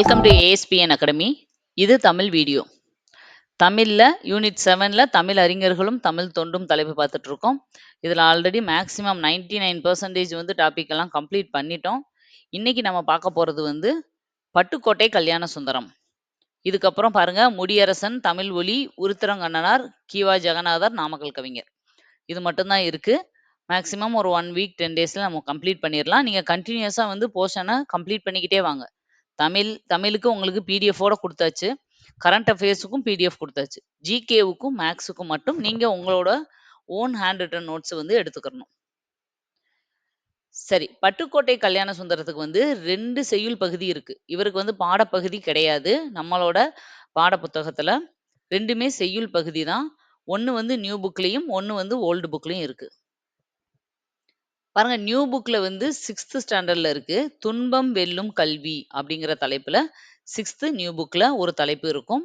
Welcome to ASPN academy இது Tamil video. தமிழில் unit செவனில் தமிழ் அறிஞர்களும் தமிழ் தொண்டும் தலைப்பு பார்த்துட்டு இருக்கோம் இதில் already maximum ninety nine percentage வந்து டாபிக் எல்லாம் கம்ப்ளீட் பண்ணிட்டோம். இன்னைக்கு நம்ம பார்க்க போகிறது வந்து பட்டுக்கோட்டை கல்யாண சுந்தரம். இதுக்கப்புறம் பாருங்க முடியரசன் தமிழ் ஒலி உருத்திரங்கண்ணனார் கீவா ஜெகநாதர் நாமக்கல் கவிஞர். இது மட்டும்தான் இருக்கு. மேக்ஸிமம் ஒரு ஒன் வீக் டென் டேஸில் நம்ம கம்ப்ளீட் பண்ணிடலாம். நீங்கள் கண்டினியூஸாக வந்து போர்ஷனை கம்ப்ளீட் பண்ணிக்கிட்டே வாங்க. தமிழ் தமிழுக்கு உங்களுக்கு பிடிஎஃபோட கொடுத்தாச்சு. கரண்ட் அஃபேர்ஸுக்கும் பிடிஎஃப் கொடுத்தாச்சு. ஜிகேவுக்கும் மேக்ஸுக்கும் மட்டும் நீங்கள் உங்களோட ஓன் ஹேண்ட் ரிட்டன் நோட்ஸ் வந்து எடுத்துக்கணும் சரி பட்டுக்கோட்டை கல்யாண சுந்தரத்துக்கு வந்து ரெண்டு செய்யுள் பகுதி இருக்கு. இவருக்கு வந்து பாடப்பகுதி கிடையாது. நம்மளோட பாட புத்தகத்துல ரெண்டுமே செய்யுள் பகுதி தான். ஒன்று வந்து நியூ புக்லேயும் ஒன்று வந்து ஓல்டு புக்லேயும் இருக்கு. பாருங்க நியூ புக்ல வந்து சிக்ஸ்த் ஸ்டாண்டர்ட்ல இருக்கு. துன்பம் வெல்லும் கல்வி அப்படிங்கிற தலைப்புல சிக்ஸ்த்து நியூ புக்ல ஒரு தலைப்பு இருக்கும்.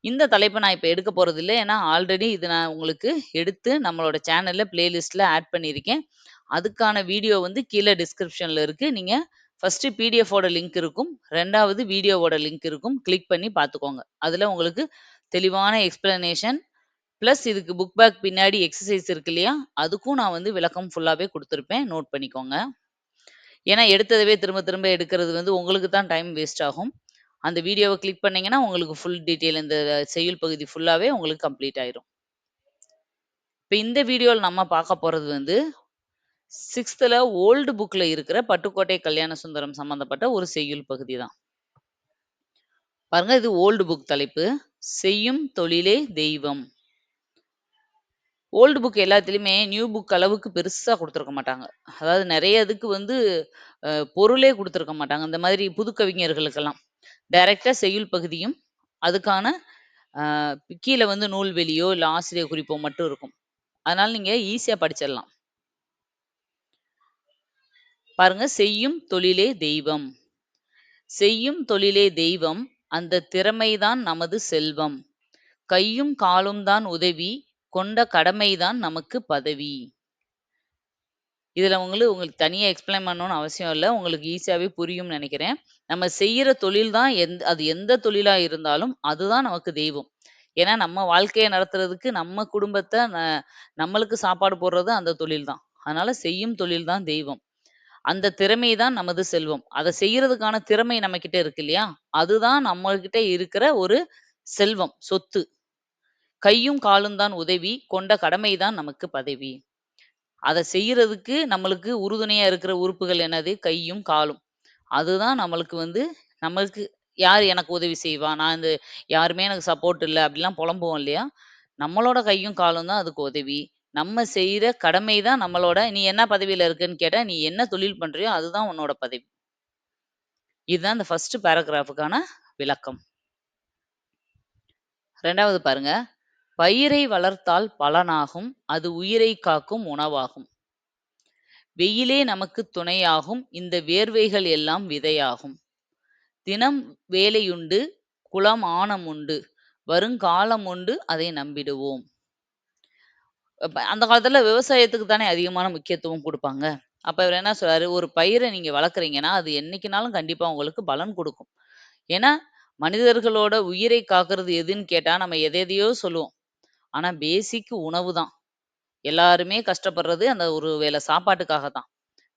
இந்த தலைப்பை நான் இப்போ எடுக்க போறது இல்லை ஏன்னா ஆல்ரெடி இது நான் உங்களுக்கு எடுத்து நம்மளோட சேனல்ல பிளேலிஸ்ட்ல ஆட் பண்ணியிருக்கேன். அதுக்கான வீடியோ வந்து கீழே டிஸ்கிரிப்ஷன்ல இருக்கு. நீங்க ஃபர்ஸ்ட் பிடிஎஃபோட லிங்க் இருக்கும். ரெண்டாவது வீடியோவோட லிங்க் இருக்கும். கிளிக் பண்ணி பார்த்துக்கோங்க. அதில் உங்களுக்கு தெளிவான எக்ஸ்பிளனேஷன் ப்ளஸ் இதுக்கு புக் பேக் பின்னாடி எக்ஸசைஸ் இருக்கு இல்லையா? அதுக்கும் நான் வந்து விளக்கம் ஃபுல்லாகவே கொடுத்துருப்பேன். நோட் பண்ணிக்கோங்க. ஏன்னா எடுத்ததவே திரும்ப திரும்ப எடுக்கிறது வந்து உங்களுக்கு தான் டைம் வேஸ்ட் ஆகும். அந்த வீடியோவை கிளிக் பண்ணிங்கன்னா உங்களுக்கு ஃபுல் டீட்டெயில் இந்த செய்யுள் பகுதி ஃபுல்லாகவே உங்களுக்கு கம்ப்ளீட் ஆயிரும். இப்போ இந்த வீடியோவில் நம்ம பார்க்க போகிறது வந்து சிக்ஸ்த்தில் ஓல்டு புக்கில் இருக்கிற பட்டுக்கோட்டை கல்யாண சுந்தரம் சம்மந்தப்பட்ட ஒரு செய்யுள் பகுதி தான். பாருங்க இது ஓல்டு புக் தலைப்பு. செய்யும் தொழிலே தெய்வம். ஓல்டு புக் எல்லாத்துலேயுமே நியூ புக் அளவுக்கு பெருசாக கொடுத்துருக்க மாட்டாங்க. அதாவது நிறைய இதுக்கு வந்து அஹ், பொருளே கொடுத்துருக்க மாட்டாங்க. இந்த மாதிரி புது கவிஞர்களுக்கெல்லாம். டைரக்டா செய்யுள் பகுதியும் அதுக்கான ஆஹ், கீழே வந்து நூல்வெளியோ இல்லை ஆசிரியர் குறிப்போ மட்டும் இருக்கும். அதனால நீங்க ஈஸியா படிச்சிடலாம். பாருங்க செய்யும் தொழிலே தெய்வம். செய்யும் தொழிலே தெய்வம் அந்த திறமைதான் நமது செல்வம். கையும் காலும் தான் உதவி கொண்ட கடமைதான் நமக்கு பதவி. இதுல உங்களுக்கு உங்களுக்கு தனியா எக்ஸ்பிளைன் பண்ணணும்னு அவசியம் இல்லை. உங்களுக்கு ஈஸியாவே புரியும்னு நினைக்கிறேன். நம்ம செய்யற தொழில் தான் எந்த அது எந்த தொழிலா இருந்தாலும் அதுதான் நமக்கு தெய்வம். ஏன்னா நம்ம வாழ்க்கையை நடத்துறதுக்கு நம்ம குடும்பத்தை ந- நம்மளுக்கு சாப்பாடு போடுறது அந்த தொழில் தான் அதனால செய்யும் தொழில் தான் தெய்வம். அந்த திறமை தான் நமது செல்வம். அதை செய்யறதுக்கான திறமை நம்ம கிட்ட இருக்கு இல்லையா? அதுதான் நம்ம கிட்ட இருக்கிற ஒரு செல்வம் சொத்து. கையும் காலும் தான் உதவி கொண்ட கடமை தான் நமக்கு பதவி. அதை செய்யறதுக்கு நம்மளுக்கு உறுதுணையா இருக்கிற உறுப்புகள் என்னது? கையும் காலும். அதுதான் நம்மளுக்கு வந்து நம்மளுக்கு யார் எனக்கு உதவி செய்வா? நான் இந்த யாருமே எனக்கு சப்போர்ட் இல்லை அப்படிலாம் புலம்புவோம் இல்லையா? நம்மளோட கையும் காலும் தான் அதுக்கு உதவி. நம்ம செய்யற கடமை தான் நம்மளோட நீ என்ன பதவியில இருக்குன்னு கேட்டா நீ என்ன தொழில் பண்றியோ அதுதான் உன்னோட பதவி. இதுதான் இந்த ஃபர்ஸ்ட் பேராகிராஃபுக்கான விளக்கம். ரெண்டாவது பாருங்க. பயிரை வளர்த்தால் பலனாகும் அது உயிரை காக்கும் உணவாகும். வெயிலே நமக்கு துணையாகும் இந்த வேர்வைகள் எல்லாம் விதையாகும். தினம் வேலையுண்டு குளம் ஆணம் உண்டு வருங்காலம் உண்டு அதை நம்பிடுவோம். அந்த காலத்துல விவசாயத்துக்கு தானே அதிகமான முக்கியத்துவம் கொடுப்பாங்க. அப்ப இவர் என்ன சொல்றாரு? ஒரு பயிரை நீங்க வளர்க்குறீங்கன்னா அது என்னைக்குனாலும் கண்டிப்பா உங்களுக்கு பலன் கொடுக்கும். ஏன்னா மனிதர்களோட உயிரை காக்குறது எதுன்னு கேட்டா நம்ம எதை எதையோ சொல்லுவோம். ஆனா பேசிக் உணவு தான். எல்லாருமே கஷ்டப்படுறது அந்த ஒரு வேளை சாப்பாட்டுக்காக தான்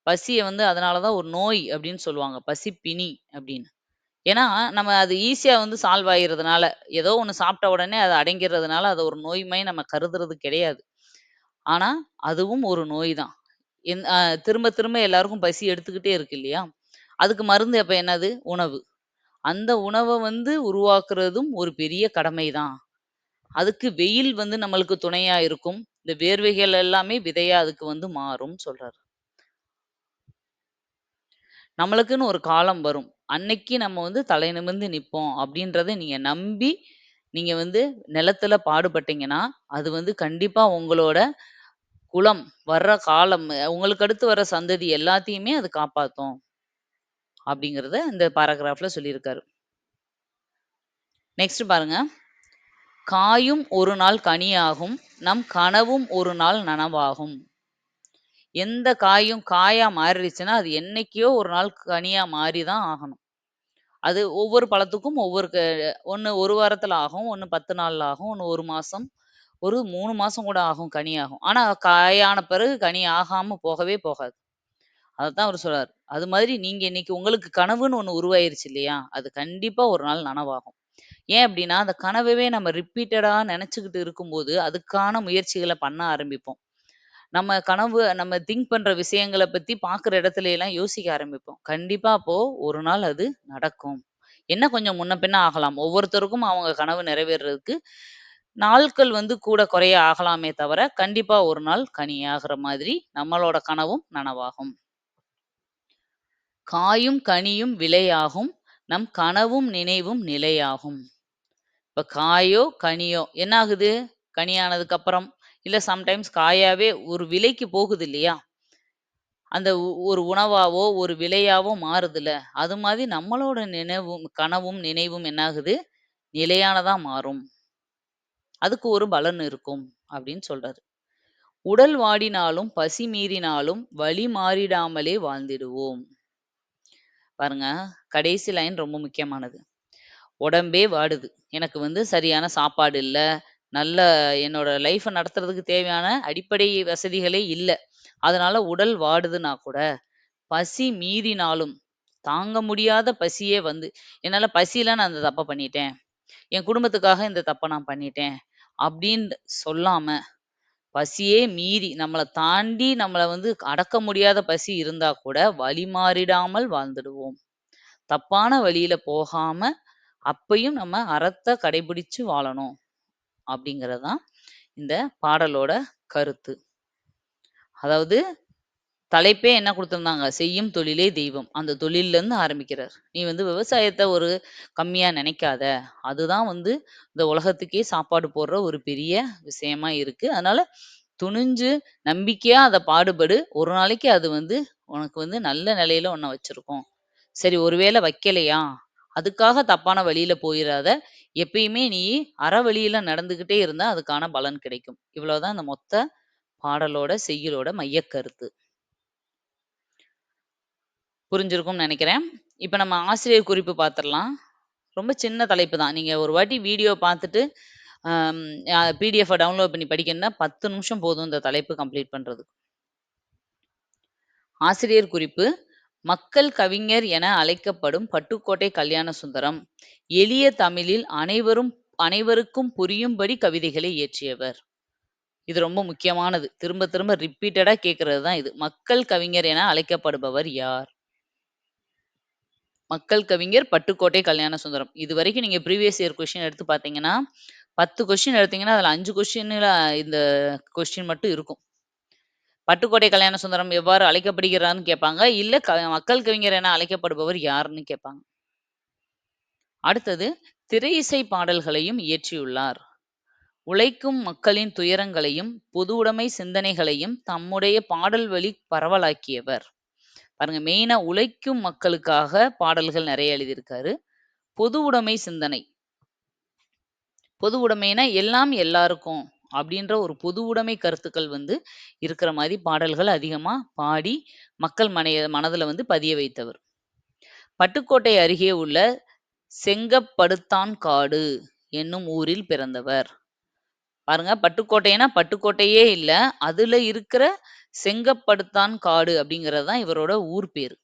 பசியை வந்து அதனாலதான் ஒரு நோய் அப்படின்னு சொல்லுவாங்க. பசி பிணி அப்படின்னு. ஏன்னா நம்ம அது ஈஸியா வந்து சால்வ் ஆகிறதுனால ஏதோ ஒண்ணு சாப்பிட்ட உடனே அது அடங்கிறதுனால அதை ஒரு நோய்மை நம்ம கருதுறது கிடையாது. ஆனா அதுவும் ஒரு நோய் தான். என் அஹ் திரும்ப திரும்ப எல்லாருக்கும் பசி எடுத்துக்கிட்டே இருக்கு இல்லையா? அதுக்கு மருந்து அப்ப என்னது? உணவு. அந்த உணவை வந்து உருவாக்குறதும் ஒரு பெரிய கடமை தான் அதுக்கு வெயில் வந்து நம்மளுக்கு துணையா இருக்கும். இந்த வேர்வைகள் எல்லாமே விதையா அதுக்கு வந்து மாறும் சொல்றாரு. நம்மளுக்குன்னு ஒரு காலம் வரும். அன்னைக்கு நம்ம வந்து தலை நிமிர்ந்து நிப்போம் அப்படின்றத நீங்க நம்பி நீங்க வந்து நிலத்துல பாடுபட்டீங்கன்னா அது வந்து கண்டிப்பா உங்களோட குலம் வர்ற காலம் உங்களுக்கு அடுத்து வர சந்ததி எல்லாத்தையுமே அது காப்பாத்தும் அப்படிங்கிறத இந்த பேராகிராஃப்ல சொல்லியிருக்காரு. நெக்ஸ்ட் பாருங்க. காயும் ஒரு நாள் கனியாகும் நம் கனவும் ஒரு நாள் நனவாகும் எந்த காயும் காயா மாறிடுச்சுன்னா அது என்னைக்கோ ஒரு நாள் கனியா மாறி தான் ஆகணும் அது ஒவ்வொரு பழத்துக்கும் ஒவ்வொரு க ஒண்ணு 1 வாரத்துல ஆகும், ஒண்ணு 10 நாள்ல ஆகும், ஒண்ணு 1 மாசம், ஒரு மூணு மாசம் கூட ஆகும் கனி ஆகும். ஆனா காயான பிறகு கனி ஆகாமல் போகவே போகாது. அதைத்தான் அவர் சொல்கிறார் அது மாதிரி நீங்க இன்னைக்கு உங்களுக்கு கனவுன்னு ஒன்று உருவாயிருச்சு இல்லையா? அது கண்டிப்பாக ஒரு நாள் நனவாகும். ஏன் அப்படின்னா அந்த கனவவே நம்ம ரிப்பீட்டடா நெனச்சுக்கிட்டு இருக்கும்போது, அதுக்கான முயற்சிகள பண்ண ஆரம்பிப்போம். நம்ம கனவு நம்ம திங்க் பண்ற விஷயங்கள பத்தி பார்க்குற இடத்துல எல்லாம் யோசிக்க ஆரம்பிப்போம். கண்டிப்பா அப்போ ஒரு நாள் அது நடக்கும். என்ன கொஞ்சம் முன்ன பின்ன ஆகலாம். ஒவ்வொருத்தருக்கும் அவங்க கனவு நிறைவேறுறதுக்கு நாட்கள் வந்து கூட குறைய ஆகலாமே தவிர, கண்டிப்பா ஒரு நாள் கனியாகிற மாதிரி நம்மளோட கனவும் நனவாகும். காயும் கனியும் விளையாகும். நம் கனவும் நினைவும் நிலையாகும். இப்ப காயோ, கனியோ என்ன ஆகுது? கனியானதுக்கு அப்புறம், இல்ல சம்டைம்ஸ் காயாவே ஒரு விலைக்கு போகுது இல்லையா? அந்த ஒரு உணவாவோ, ஒரு விலையாவோ மாறுதுல அது மாதிரி நம்மளோட நினைவும், கனவும், நினைவும் என்னாகுது நிலையானதா மாறும். அதுக்கு ஒரு பலன் இருக்கும் அப்படின்னு சொல்றாரு. உடல் வாடினாலும், பசி மீறினாலும் வழி மாறிடாமலே வாழ்ந்திடுவோம். பாருங்க, கடைசி லைன் ரொம்ப முக்கியமானது. உடம்பே வாடுது. எனக்கு வந்து சரியான சாப்பாடு இல்ல. நல்ல என்னோட லைஃப்பை நடத்துறதுக்கு தேவையான அடிப்படை வசதிகளே இல்ல. அதனால உடல் வாடுதுன்னா கூட, பசி மீறினாலும், தாங்க முடியாத பசியே வந்து என்னால பசியில நான் அந்த தப்ப பண்ணிட்டேன். என் குடும்பத்துக்காக இந்த தப்பை நான் பண்ணிட்டேன். அப்படின்னு சொல்லாம, பசியே மீறி நம்மளை தாண்டி நம்மள வந்து அடக்க முடியாத பசி இருந்தா கூட, வழி மாறிடாமல் வாழ்ந்துடுவோம். தப்பான வழியில போகாம, அப்பயும் நம்ம அறத்தை கடைபிடிச்சு வாழணும். அப்படிங்கிறது தான் இந்த பாடலோட கருத்து. அதாவது தலைப்பே என்ன கொடுத்துருந்தாங்க "செய்யும் தொழிலே தெய்வம்." அந்த தொழில்லருந்து ஆரம்பிக்கிறார். "நீ வந்து விவசாயத்தை ஒரு கம்மியா நினைக்காத அதுதான் வந்து இந்த உலகத்துக்கே சாப்பாடு போடுற ஒரு பெரிய விஷயமா இருக்கு. அதனால துணிஞ்சு, நம்பிக்கையா அதை பாடுபடு. ஒரு நாளைக்கு அது வந்து உனக்கு வந்து நல்ல நிலையில உன்னை வச்சிருக்கோம் சரி ஒருவேளை வைக்கலையா? அதுக்காக தப்பான வழியில போயிறாத. எப்பயுமே நீ அற வழியில நடந்துகிட்டே இருந்தா அதுக்கான பலன் கிடைக்கும்." இவ்வளவுதான் இந்த மொத்த பாடலோட, செய்யுளோட மையக்கருத்து. புரிஞ்சிருக்கும்னு நெனைக்கிறேன். இப்ப நம்ம ஆசிரியர் குறிப்பு பார்த்துறலாம். ரொம்ப சின்ன தலைப்பு தான். நீங்க ஒரு வாட்டி வீடியோ பார்த்துட்டு, அம் அ டவுன்லோட் பண்ணி படிக்கணும்னா 10 நிமிஷம் போதும் இந்த தலைப்பு கம்ப்ளீட் பண்றதுக்கு. ஆசிரியர் குறிப்பு மக்கள் கவிஞர் என அழைக்கப்படும் பட்டுக்கோட்டை கல்யாண சுந்தரம் எளிய தமிழில் அனைவரும் அனைவருக்கும் புரியும்படி கவிதைகளை இயற்றியவர். இது ரொம்ப முக்கியமானது. திரும்ப திரும்ப ரிப்பீட்டடா கேட்கறது தான் இது. மக்கள் கவிஞர் என அழைக்கப்படுபவர் யார்? மக்கள் கவிஞர் பட்டுக்கோட்டை கல்யாண சுந்தரம் இது வரைக்கும் நீங்க ப்ரீவியஸ் இயர் கொஸ்டின் எடுத்து பார்த்தீங்கன்னா, 10 கொஸ்டின் எடுத்தீங்கன்னா, அதுல அஞ்சு கொஸ்டின்ல இந்த கொஸ்டின் மட்டும் இருக்கும். பட்டுக்கோட்டை கல்யாண சுந்தரம் எவ்வாறு அழைக்கப்படுகிறார்னு கேட்பாங்க. இல்ல க மக்கள் கவிஞர் என அழைக்கப்படுபவர் யாருன்னு கேட்பாங்க. அடுத்தது, திரை இசை பாடல்களையும் இயற்றியுள்ளார். உழைக்கும் மக்களின் துயரங்களையும், பொது உடைமை சிந்தனைகளையும் தம்முடைய பாடல் வழி பரவலாக்கியவர். பாருங்க மெயினா உழைக்கும் மக்களுக்காக பாடல்கள் நிறைய எழுதியிருக்காரு. உடைமை சிந்தனை. பொது உடைமைனா எல்லாம் எல்லாருக்கும் அப்படின்ற ஒரு பொதுவுடைமை கருத்துக்கள் வந்து இருக்கிற மாதிரி பாடல்கள் அதிகமா பாடி, மக்கள் மனைய மனதுல வந்து பதிய வைத்தவர். பட்டுக்கோட்டை அருகே உள்ள செங்கப்படுத்தான் காடு என்னும் ஊரில் பிறந்தவர். பாருங்க பட்டுக்கோட்டைனா பட்டுக்கோட்டையே இல்ல. அதுல இருக்கிற செங்கப்படுத்தான்காடு அப்படிங்கிறது தான் இவரோட ஊர் பேரு.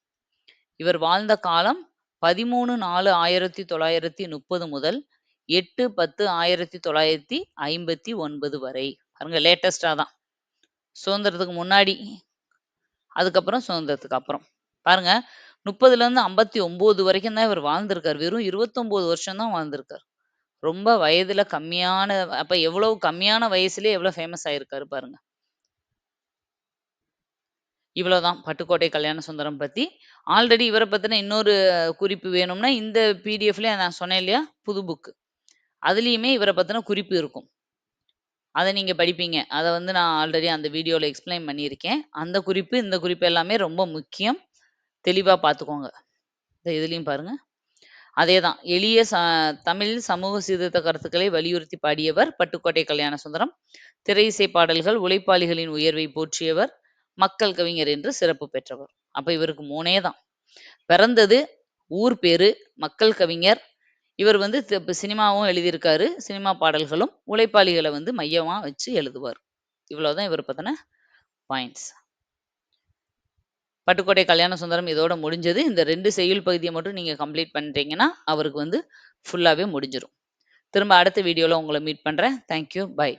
இவர் வாழ்ந்த காலம் 13/4/1930 முதல் 8/10/1959 வரை. பாருங்க லேட்டஸ்டாக தான். சுதந்திரத்துக்கு முன்னாடி. அதுக்கப்புறம் சுதந்திரத்துக்கு அப்புறம். பாருங்க 30லருந்து 59 வரைக்கும் தான் இவர் வாழ்ந்திருக்கார் வெறும் 29 வருஷம் தான் வாழ்ந்திருக்காரு. ரொம்ப வயதுல கம்மியான அப்ப எவ்வளவு கம்மியான வயசுலயே எவ்வளோ ஃபேமஸ் ஆயிருக்காரு பாருங்க. இவ்வளோதான் பட்டுக்கோட்டை கல்யாண சுந்தரம் பத்தி. ஆல்ரெடி இவரை பத்தின இன்னொரு குறிப்பு வேணும்னா, இந்த பிடிஎஃப்லேயே நான் சொன்னேன் இல்லையா? புது புக்கு அதுலயுமே இவர பத்தின குறிப்பு இருக்கும். அத நீங்க படிப்பீங்க. அத வந்து நான் ஆல்ரெடி அந்த வீடியோல எக்ஸ்பிளைன் பண்ணியிருக்கேன். அந்த குறிப்பு, இந்த குறிப்பு எல்லாமே ரொம்ப முக்கியம். தெளிவா பார்த்துக்கோங்க. இந்த இதுலயும் பாருங்க. அதேதான். எளிய ச தமிழ் சமூக சீர்திருத்த கருத்துக்களை வலியுறுத்தி பாடியவர் பட்டுக்கோட்டை கல்யாணசுந்தரம். சுந்தரம் திரையிசை பாடல்கள் உழைப்பாளிகளின் உயர்வை போற்றியவர். மக்கள் கவிஞர் என்று சிறப்பு பெற்றவர். அப்ப இவருக்கு 3 தான். பிறந்தது ஊர் பேரு, மக்கள் கவிஞர். இவர் வந்து சினிமாவும் எழுதியிருக்காரு. சினிமா பாடல்களும், உழைப்பாளிகளை வந்து மையமாக வச்சு எழுதுவார். இவ்வளோதான் இவர் பற்றின பாயிண்ட்ஸ். பட்டுக்கோட்டை கல்யாண சுந்தரம் இதோட முடிஞ்சது. இந்த ரெண்டு செய்யுள் பகுதியை மட்டும் நீங்கள் கம்ப்ளீட் பண்ணிட்டீங்கன்னா, அவருக்கு வந்து ஃபுல்லாகவே முடிஞ்சிடும் திரும்ப அடுத்த வீடியோவில் உங்களை மீட் பண்ணுறேன் தேங்க் யூ. பை.